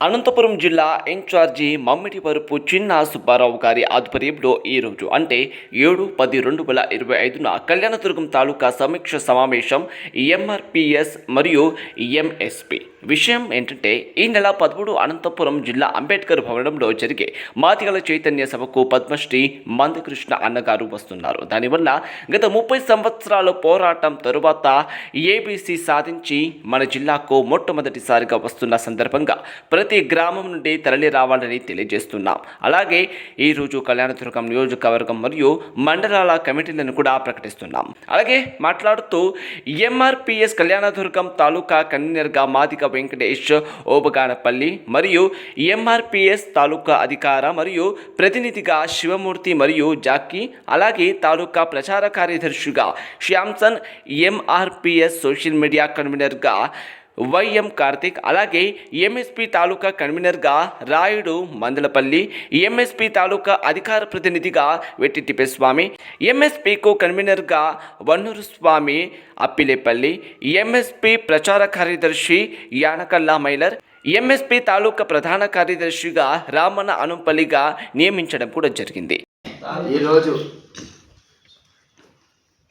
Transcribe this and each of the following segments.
అనంతపురం జిల్లా ఇన్ఛార్జి మమ్మిటి వరపు చిన్న సుబ్బారావు గారి ఆధ్వర్యంలో ఈరోజు అంటే ఏడు పది రెండు వేల ఇరవై ఐదున కళ్యాణదుర్గం తాలూకా సమీక్ష సమావేశం ఎంఆర్పిఎస్ మరియు ఎంఎస్పి. విషయం ఏంటంటే ఈ నెల పదమూడు అనంతపురం జిల్లా అంబేద్కర్ భవనంలో జరిగే మాదిగల చైతన్య సభకు పద్మశ్రీ మందకృష్ణ అన్నగారు వస్తున్నారు. దానివల్ల గత ముప్పై సంవత్సరాల పోరాటం తరువాత ఏబీసీ సాధించి మన జిల్లాకు మొట్టమొదటిసారిగా వస్తున్న సందర్భంగా ప్రతి గ్రామం నుండి తరలి రావాలని తెలియజేస్తున్నాం. అలాగే ఈరోజు కళ్యాణదుర్గం నియోజకవర్గం మరియు మండలాల కమిటీలను కూడా ప్రకటిస్తున్నాం. అలాగే మాట్లాడుతూ ఎంఆర్పిఎస్ కళ్యాణదుర్గం తాలూకా కన్వీనర్గా మాదిక వెంకటేష్ ఓబగానపల్లి మరియు ఎంఆర్పిఎస్ తాలూకా అధికార మరియు ప్రతినిధిగా శివమూర్తి మరియు జాకీ అలాగే తాలూకా ప్రచార కార్యదర్శిగా శ్యామ్సన్ ఎంఆర్పిఎస్ సోషల్ మీడియా కన్వీనర్గా వైఎం కార్తిక్. అలాగే ఎంఎస్పి తాలూకా కన్వీనర్గా రాయుడు మందలపల్లి ఎంఎస్పి తాలూకా అధికార ప్రతినిధిగా వెట్టి తిప్పేస్వామి ఎంఎస్పికు కన్వీనర్గా వన్నూరు స్వామి అప్పిలేపల్లి ఎంఎస్పి ప్రచార కార్యదర్శి యానకల్లా మైలర్ ఎంఎస్పి తాలూకా ప్రధాన కార్యదర్శిగా రామన్న అనుపల్లిగా నియమించడం కూడా జరిగింది. ఈరోజు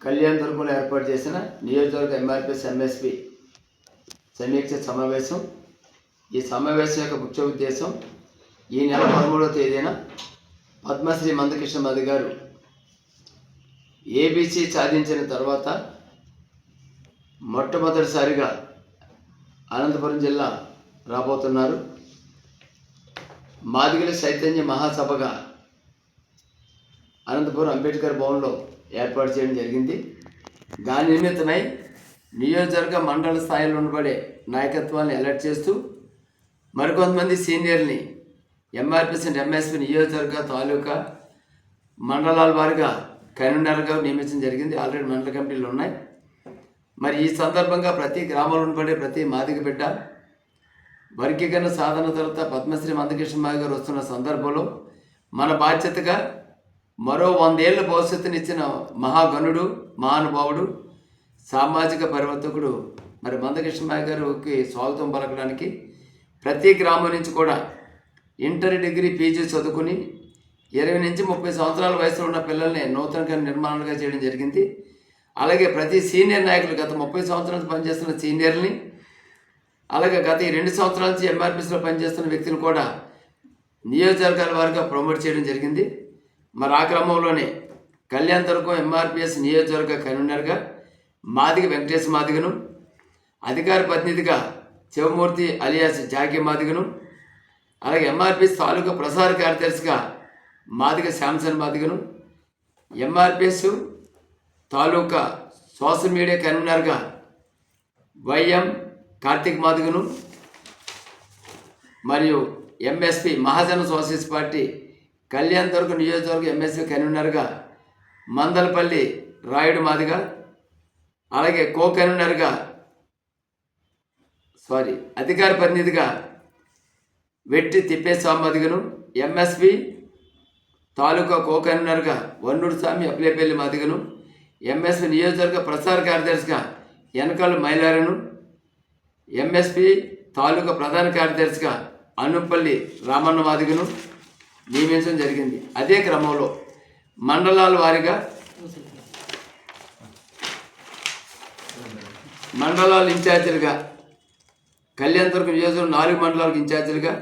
కళ్యాణ్ దుర్గంలో ఏర్పాటు చేసిన నియోజకవర్గ ఎంఆర్పిఎస్ ఎంఎస్పి సమీక్ష సమావేశం. ఈ సమావేశం యొక్క ముఖ్య ఉద్దేశం ఈ నెల పదమూడవ తేదీన పద్మశ్రీ మందకృష్ణ మధు గారు ఏబీసీ సాధించిన తర్వాత మొట్టమొదటిసారిగా అనంతపురం జిల్లా రాబోతున్నారు. మాదిగల చైతన్య మహాసభగా అనంతపురం అంబేద్కర్ భవన్లో ఏర్పాటు చేయడం జరిగింది. దాని నిమిత్తమై నియోజకవర్గ మండల స్థాయిలో ఉండబడే నాయకత్వాన్ని అలర్ట్ చేస్తూ మరికొంతమంది సీనియర్ని ఎంఆర్పిఎస్ అండ్ ఎంఎస్పి నియోజకవర్గ తాలూకా మండలాల వారిగా కన్వీనర్గా నియమించడం జరిగింది. ఆల్రెడీ మండల కమిటీలు ఉన్నాయి. మరి ఈ సందర్భంగా ప్రతి గ్రామంలో ఉండబడే ప్రతి మాదిక బిడ్డ వర్గీకరణ సాధన తర్వాత పద్మశ్రీ మందకృష్ణ మాది గారు వస్తున్న సందర్భంలో మన బాధ్యతగా మరో వందేళ్ళ భవిష్యత్తునిచ్చిన మహాగణుడు మహానుభావుడు సామాజిక పరివర్తకుడు మరి మందకృష్ణమాయ గారికి స్వాగతం పలకడానికి ప్రతి గ్రామం నుంచి కూడా ఇంటర్ డిగ్రీ పీజీ చదువుకుని ఇరవై నుంచి ముప్పై సంవత్సరాల వయసులో ఉన్న పిల్లల్ని నూతనంగా నిర్మాణాలుగా చేయడం జరిగింది. అలాగే ప్రతి సీనియర్ నాయకులు గత ముప్పై సంవత్సరాల నుంచి పనిచేస్తున్న సీనియర్ని అలాగే గత ఈ రెండు సంవత్సరాల నుంచి ఎంఆర్పిఎస్లో పనిచేస్తున్న వ్యక్తులు కూడా నియోజకవర్గాల వారిగా ప్రమోట్ చేయడం జరిగింది. మరి ఆ క్రమంలోనే కళ్యాణ్ దుర్గం ఎంఆర్పిఎస్ నియోజకవర్గ కన్వీనర్గా మాదిగ వెంకటేశ మాదిగను అధికార ప్రతినిధిగా శివమూర్తి అలియాస్ జాకీ మాదిగను అలాగే ఎంఆర్పిఎస్ తాలూకా ప్రసార కార్యదర్శిగా మాదిగ శాంసన్ మాదిగను ఎంఆర్పిఎస్ తాలూకా సోషల్ మీడియా కన్వీనర్గా వైఎం కార్తిక్ మాదిగను మరియు MSP Mahajana Socialist Party Kalyandurg నియోజకవర్గ ఎంఎస్పి కన్వీనర్గా మందలపల్లి రాయుడు మాదిగా అలాగే కో కన్వీనర్గా సారీ అధికార ప్రతినిధిగా వెట్టి తిప్పేస్వామి మాదిగను ఎంఎస్పి తాలూకా కో కన్వీనర్గా వన్నూరు స్వామి అప్లేపల్లి మాదిగను ఎంఎస్పి నియోజకవర్గ ప్రసార కార్యదర్శిగా వెనకాల మైలారను ఎంఎస్పి తాలూకా ప్రధాన కార్యదర్శిగా అనుపల్లి రామన్న మాదిగను నియమించడం జరిగింది. అదే క్రమంలో మండలాల వారీగా మండలాల ఇన్ఛార్జీలుగా కళ్యాణదుర్గం నియోజకవర్గం నాలుగు మండలాలకు ఇన్ఛార్జీలుగా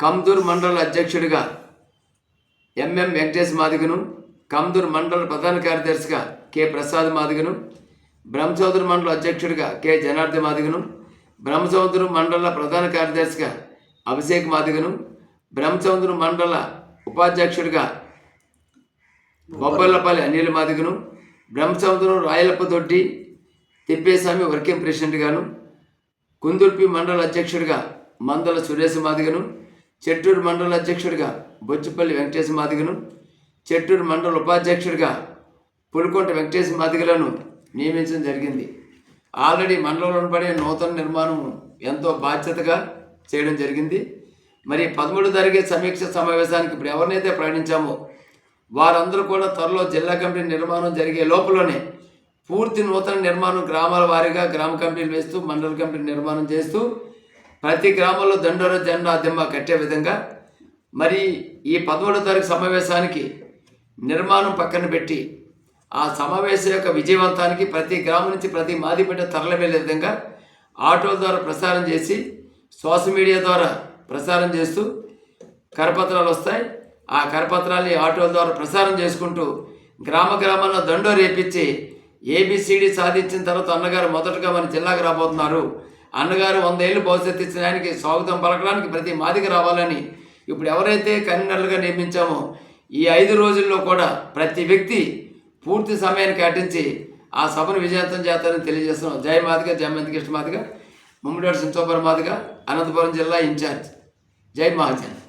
కమ్దూర్ మండల అధ్యక్షుడిగా ఎంఎం వెంకటేష్ మాదిగను కమ్దూర్ మండల ప్రధాన కార్యదర్శిగా కె ప్రసాద్ మాదిగను బ్రహ్మసోదర మండల అధ్యక్షుడిగా కె జనార్దన్ మాదిగను బ్రహ్మసముద్రం మండల ప్రధాన కార్యదర్శిగా అభిషేక్ మాదిగను బ్రహ్మసముద్రం మండల ఉపాధ్యక్షుడిగా బొబ్బర్లపల్లి అనిల్ మాదిగను బ్రహ్మసముద్రం రాయలప్ప దొడ్డి తిప్పేస్వామి వర్కింగ్ ప్రెసిడెంట్గాను కుందుర్పి మండల అధ్యక్షుడిగా మందల సురేష్ మాదిగను చెట్టూరు మండల అధ్యక్షుడిగా బొచ్చుపల్లి వెంకటేశ మాదిగను చెట్టూరు మండల ఉపాధ్యక్షుడిగా పులికొంట వెంకటేశ మాదిగలను నియమించడం జరిగింది. ఆల్రెడీ మండలంలో పడే నూతన నిర్మాణం ఎంతో బాధ్యతగా చేయడం జరిగింది. మరి పదమూడు జరిగే సమీక్ష సమావేశానికి ఇప్పుడు ఎవరినైతే ప్రకటించామో వారందరూ కూడా త్వరలో జిల్లా కమిటీ నిర్మాణం జరిగే లోపలనే పూర్తి నూతన నిర్మాణం గ్రామాల వారీగా గ్రామ కమిటీలు వేస్తూ మండల కమిటీ నిర్మాణం చేస్తూ ప్రతి గ్రామంలో దండోర జెండా దిమ్మ కట్టే విధంగా మరి ఈ పదమూడో తారీఖు సమావేశానికి నిర్మాణం పక్కన పెట్టి ఆ సమావేశం యొక్క విజయవంతానికి ప్రతి గ్రామం నుంచి ప్రతి మాదిపేట తరలి వెళ్ళే విధంగా ఆటోల ద్వారా ప్రసారం చేసి సోషల్ మీడియా ద్వారా ప్రసారం చేస్తూ కరపత్రాలు వస్తాయి. ఆ కరపత్రాల్ని ఆటోల ద్వారా ప్రసారం చేసుకుంటూ గ్రామ గ్రామాల్లో దండో రేపించి ఏబిసిడి సాధించిన తర్వాత అన్నగారు మొదటగా మన జిల్లాకు రాబోతున్నారు. అన్నగారు వంద ఏళ్ళు భవిష్యత్తు ఇచ్చిన ఆయనకి స్వాగతం పలకడానికి ప్రతి మాదికి రావాలని ఇప్పుడు ఎవరైతే కన్వీనర్లుగా నియమించామో ఈ ఐదు రోజుల్లో కూడా ప్రతి వ్యక్తి పూర్తి సమయాన్ని కేటాయించి ఆ సభను విజయవంతం చేస్తారని తెలియజేస్తున్నాం. జయ మాదిగ జయ కృష్ణ మాదిగ ముమ్మడివాడు సింతోపర మాదిగ అనంతపురం జిల్లా ఇన్ఛార్జ్. జై మహాజన్